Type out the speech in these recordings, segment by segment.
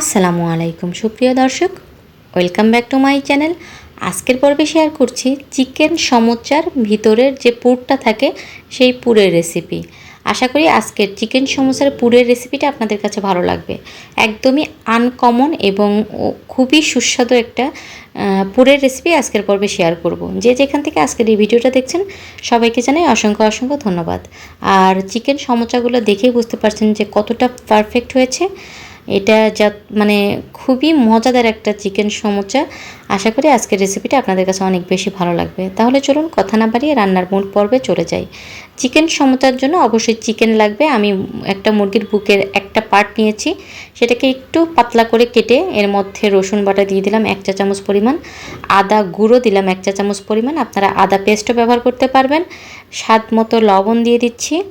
আসসালামু আলাইকুম, সুপ্রিয় দর্শক। Welcome back to my channel আজকের পর্বে শেয়ার করছি চিকেন সমোচার ভিতরের যে পুরটা থাকে, সেই পুরের রেসিপি আশা করি আজকের চিকেন সমোসার পুরের রেসিপিটা আপনাদের কাছে ভালো লাগবে। একদমই আনকমন এবং খুবই সুস্বাদু একটা পুরের রেসিপি আজকের পর্বে শেয়ার করব। যে যেখান থেকে আজকের এই ভিডিওটা দেখছেন, সবাইকে জানাই অসংখ্য অসংখ্য ধন্যবাদ। আর চিকেন সমোচাগুলো দেখেই বুঝতে পারছেন যে কতটা পারফেক্ট হয়েছে। এটা যা মানে খুবই মজাদার একটা চিকেন সমোচা। আশা করি আজকের রেসিপিটা আপনাদের কাছে অনেক বেশি ভালো লাগবে। তাহলে চলুন কথা না বাড়িয়ে রান্নার মূল পর্বে চলে যাই। চিকেন সমোচার জন্য অবশ্যই চিকেন লাগবে। আমি একটা মুরগির বুকের একটা পার্ট নিয়েছি। সেটাকে একটু পাতলা করে কেটে এর মধ্যে রসুন বাটা দিয়ে দিলাম এক চা চামচ পরিমাণ। আদা গুঁড়ো দিলাম এক চা চামচ পরিমাণ। আপনারা আদা পেস্টও ব্যবহার করতে পারবেন। স্বাদ মতো লবণ দিয়ে দিচ্ছি।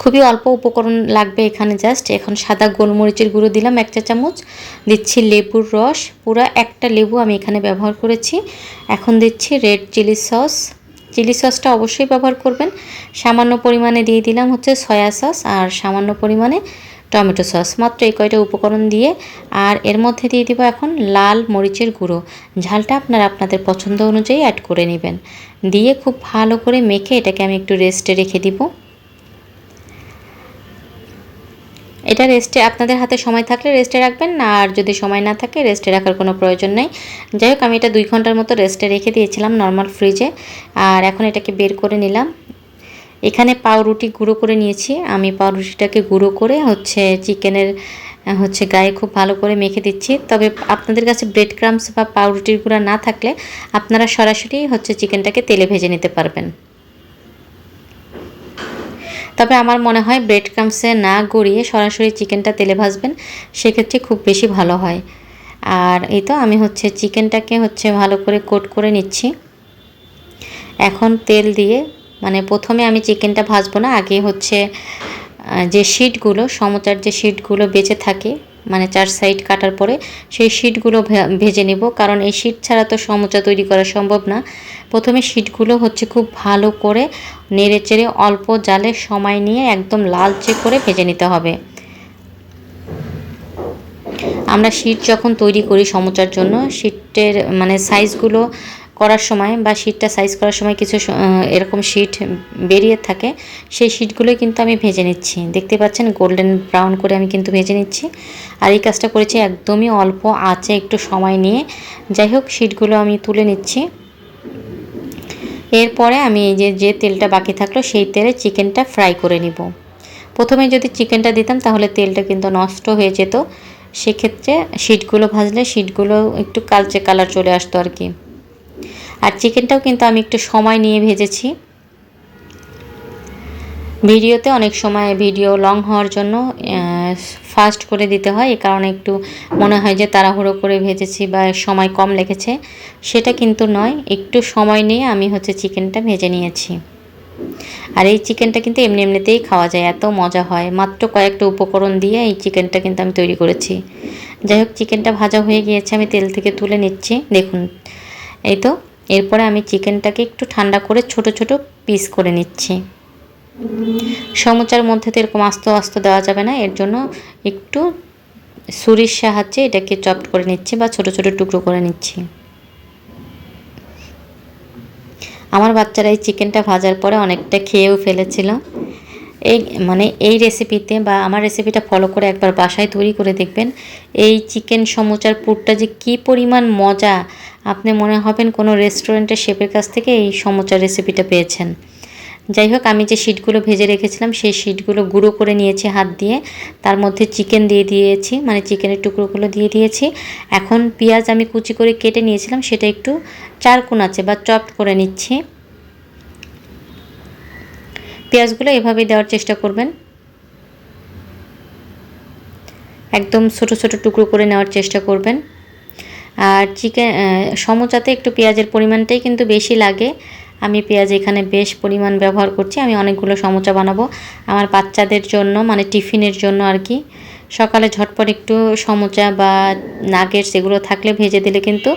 খুবই অল্প উপকরণ লাগবে এখানে জাস্ট এখন সাদা গোলমরিচের গুঁড়ো দিলাম, এক চা চামচ। দিচ্ছি লেবুর রস, পুরো একটা লেবু আমি এখানে ব্যবহার করেছি। এখন দিচ্ছি রেড চিলি সস চিলি সসটা অবশ্যই ব্যবহার করবেন। সামান্য পরিমাণে দিয়ে দিলাম হচ্ছে সয়া সস আর সামান্য পরিমাণে টমেটো সস মাত্র এই কয়টা উপকরণ দিয়ে। আর এর মধ্যে দিয়ে দিব এখন লাল মরিচের গুঁড়ো। ঝালটা আপনারা আপনাদের পছন্দ অনুযায়ী অ্যাড করে নেবেন। দিয়ে খুব ভালো করে মেখে এটাকে আমি একটু রেস্টে রেখে দিব। এটা রেস্টে আপনাদের হাতে সময় থাকলে রেস্টে রাখবেন না, আর যদি সময় না থাকে রেস্টে রাখার কোনো প্রয়োজন নেই। যাই হোক, আমি এটা দুই ঘণ্টার মতো রেস্টে রেখে দিয়েছিলাম নর্মাল ফ্রিজে আর এখন এটাকে বের করে নিলাম। এখানে পাউরুটি গুঁড়ো করে নিয়েছি। আমি পাউরুটিটাকে গুঁড়ো করে হচ্ছে চিকেনের হচ্ছে গায়ে খুব ভালো করে মেখে দিচ্ছি। তবে আপনাদের কাছে ব্রেড ক্রামস বা পাউরুটির গুঁড়া না থাকলে আপনারা সরাসরি হচ্ছে চিকেনটাকে তেলে ভেজে নিতে পারবেন। তবে আমার মনে হয় ব্রেড ক্রামসে না গড়িয়ে সরাসরি চিকেনটা তেলে ভাজবেন, সেক্ষেত্রে খুব বেশি ভালো হয়। আর এই তো আমি হচ্ছে চিকেনটাকে হচ্ছে ভালো করে কোট করে নিচ্ছি। এখন তেল দিয়ে মানে প্রথমে আমি চিকেনটা ভাজবো না, আগে হচ্ছে যে শিটগুলো সমচার যে শিটগুলো বেঁচে থাকে মানে চার সাইড কাটার পরে সেই শিটগুলো ভেজে নেব। কারণ এই শিট ছাড়া তো সমচা তৈরি করা সম্ভব না। প্রথমে শিটগুলো হচ্ছে খুব ভালো করে নেড়ে চেড়ে অল্প জালে সময় নিয়ে একদম লালচে করে ভেজে নিতে হবে। আমরা শীট যখন তৈরি করি সমুচার জন্য শীটের মানে সাইজগুলো করার সময় বা শীটটা সাইজ করার সময় কিছু এরকম শীট বেরিয়ে থাকে, সেই শীটগুলোই কিন্তু আমি ভেজে নিচ্ছি। দেখতে পাচ্ছেন গোল্ডেন ব্রাউন করে আমি কিন্তু ভেজে নিচ্ছি। আর এই কাজটা করেছি একদমই অল্প আঁচে একটু সময় নিয়ে। যাই হোক শীটগুলো আমি তুলে নিচ্ছি। এরপরে আমি এই যে যে তেলটা বাকি থাকল, সেই তেলে চিকেনটা ফ্রাই করে নিব। প্রথমে যদি চিকেনটা দিতাম, তাহলে তেলটা কিন্তু নষ্ট হয়ে যেত। সেক্ষেত্রে শিটগুলো ভাজলে শিটগুলো একটু কালচে কালার চলে আসতো আর কি। আর চিকেনটাও কিন্তু আমি একটু সময় নিয়ে ভেজেছি। ভিডিওতে অনেক সময় ভিডিও লং হওয়ার জন্য ফাস্ট করে দিতে হয়, এ কারণে একটু মনে হয় যে তাড়াহুড়ো করে ভেজেছি বা সময় কম লেগেছে। সেটা কিন্তু নয়, একটু সময় নিয়ে আমি হচ্ছে চিকেনটা ভেজে নিয়েছি। আর এই চিকেনটা কিন্তু এমনি এমনিতেই খাওয়া যায়, এত মজা হয়। মাত্র কয়েকটা উপকরণ দিয়ে এই চিকেনটা কিন্তু আমি তৈরি করেছি। যাই হোক, চিকেনটা ভাজা হয়ে গিয়েছে, আমি তেল থেকে তুলে নিচ্ছি। দেখুন, এই তো এরপরে আমি চিকেনটাকে একটু ঠান্ডা করে ছোট ছোট পিস করে নিচ্ছি। সমুচার মধ্যে তো এরকম আস্ত আস্ত দেওয়া যাবে না, এর জন্য একটু ছুরির সাহায্যে এটাকে চপ করে নিচ্ছি বা ছোট ছোট টুকরো করে নিচ্ছি। আমার বাচ্চারা এই চিকেনটা ভাজার পরে অনেকটা খেয়েও ফেলেছিল। এই মানে এই রেসিপিতে বা আমার রেসিপিটা ফলো করে একবার বাসায় তৈরি করে দেখবেন। এই চিকেন সমোচার পুরটা যে কী পরিমাণ মজা! আপনি মনে হবেন কোনো রেস্টুরেন্টের শেপের কাছ থেকে এই সমোচার রেসিপিটা পেয়েছেন। যাই হোক, আমি যে শিটগুলো ভেজে রেখেছিলাম, সেই শিটগুলো গুঁড়ো করে নিয়েছি হাত দিয়ে। তার মধ্যে চিকেন দিয়ে দিয়েছি মানে চিকেনের টুকরোগুলো দিয়ে দিয়েছি। এখন পেঁয়াজ আমি কুচি করে কেটে নিয়েছিলাম, সেটা একটু চারকোন আছে বা চপ করে নিচ্ছি। পেঁয়াজগুলো এভাবেই দেওয়ার চেষ্টা করবেন। একদম ছোট ছোট টুকরো করে নেওয়ার চেষ্টা করবেন। আর চিকেন সমোচাতে একটু পেঁয়াজের পরিমাণটাই কিন্তু বেশি লাগে। আমি পেঁয়াজ এখানে বেশ পরিমাণ ব্যবহার করছি, আমি অনেকগুলো সমোচা বানাবো। আমার বাচ্চাদের জন্য মানে টিফিনের জন্য আর কি। সকালে ঝটপট একটু সমোচা বা নাগেটস এগুলো থাকলে ভেজে দিলে কিন্তু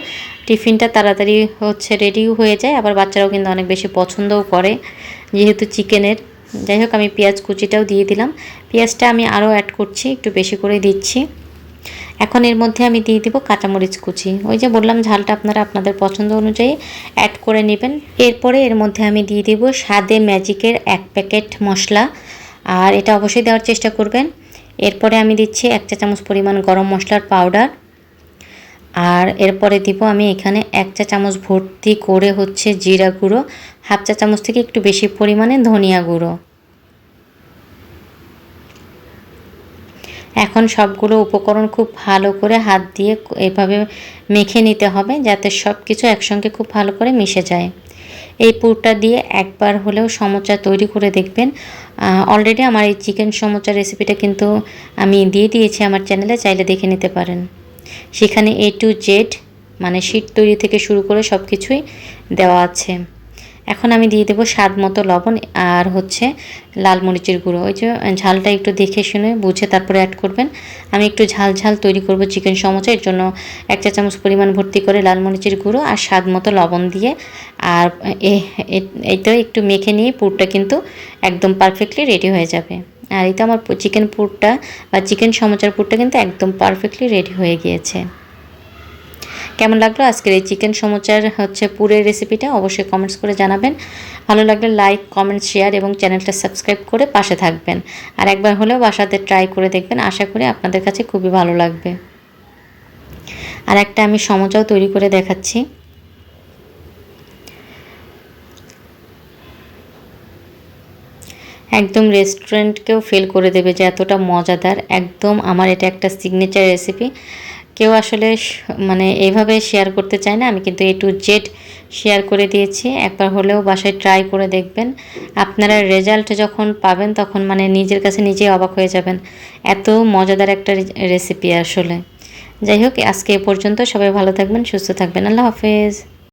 টিফিনটা তাড়াতাড়ি হচ্ছে রেডিও হয়ে যায়। আবার বাচ্চারাও কিন্তু অনেক বেশি পছন্দও করে যেহেতু চিকেনের। যাই হোক, আমি পেঁয়াজ কুচিটাও দিয়ে দিলাম। পেঁয়াজটা আমি আরও অ্যাড করছি, একটু বেশি করে দিচ্ছি। এখন এর মধ্যে আমি দিয়ে দিব কাঁচামরিচ কুচি। ওই যে বললাম, ঝালটা আপনারা আপনাদের পছন্দ অনুযায়ী অ্যাড করে নেবেন। এরপরে এর মধ্যে আমি দিয়ে দিব স্বাদে ম্যাজিকের এক প্যাকেট মশলা। আর এটা অবশ্যই দেওয়ার চেষ্টা করবেন। এরপরে আমি দিচ্ছি এক চা চামচ পরিমাণ গরম মশলার পাউডার আর এরপরে দিব আমি এখানে এক চা চামচ ভর্তি করে হচ্ছে জিরা গুঁড়ো, হাফ চা চামচ থেকে একটু বেশি পরিমাণে ধনিয়া গুঁড়ো। এখন সবগুলো উপকরণ খুব ভালো করে হাত দিয়ে এভাবে মেখে নিতে হবে যাতে সব কিছু একসঙ্গে খুব ভালো করে মিশে যায়। এই পুরটা দিয়ে একবার হলেও সমোচা তৈরি করে দেখবেন। অলরেডি আমার এই চিকেন সমোচা রেসিপিটা কিন্তু আমি দিয়ে দিয়েছি, আমার চ্যানেলে চাইলে দেখে নিতে পারেন। সেখানে এ টু জেড মানে শীট তৈরি থেকে শুরু করে সব কিছুই দেওয়া আছে। এখন আমি দিয়ে দেবো স্বাদ মতো লবণ আর হচ্ছে লাল মরিচের গুঁড়ো। ওই যে ঝালটা একটু দেখে শুনে বুঝে তারপরে অ্যাড করবেন। আমি একটু ঝাল ঝাল তৈরি করব চিকেন সমোচা এর জন্য এক চা চামচ পরিমাণ ভর্তি করে লাল মরিচের গুঁড়ো আর স্বাদ মতো লবণ দিয়ে। আর এইটা একটু মেখে নিয়ে পুরটা কিন্তু একদম পারফেক্টলি রেডি হয়ে যাবে। আর এই তো আমার চিকেন পুরটা বা চিকেন সমোচার পুরটা কিন্তু একদম পারফেক্টলি রেডি হয়ে গিয়েছে। কেমন লাগল? আজকের এই চিকেন সমোচার হচ্ছে পুরের রেসিপিটা অবশ্যই কমেন্টস করে জানাবেন। ভালো লাগলে লাইক কমেন্ট শেয়ার এবং চ্যানেলটা সাবস্ক্রাইব করে পাশে থাকবেন। আর একবার হলেও বাসাতে ট্রাই করে দেখবেন। আশা করি আপনাদের কাছে খুবই ভালো লাগবে। আর একটা আমি সমোচাও তৈরি করে দেখাচ্ছি। একদম রেস্টুরেন্টকেও ফেল করে দেবে যে এতটা মজাদার। একদম আমার এটা একটা সিগনেচার রেসিপি কেউ আসলে মানে এইভাবে শেয়ার করতে চায় না। আমি কিন্তু এ টু জেড শেয়ার করে দিয়েছি। একবার হলেও বাসায় ট্রাই করে দেখবেন। আপনারা রেজাল্ট যখন পাবেন, তখন মানে নিজের কাছে নিজেই অবাক হয়ে যাবেন। এত মজাদার একটা রেসিপি আসলে। যাই হোক, আজকে এ পর্যন্ত। সবাই ভালো থাকবেন, সুস্থ থাকবেন। আল্লাহ হাফেজ।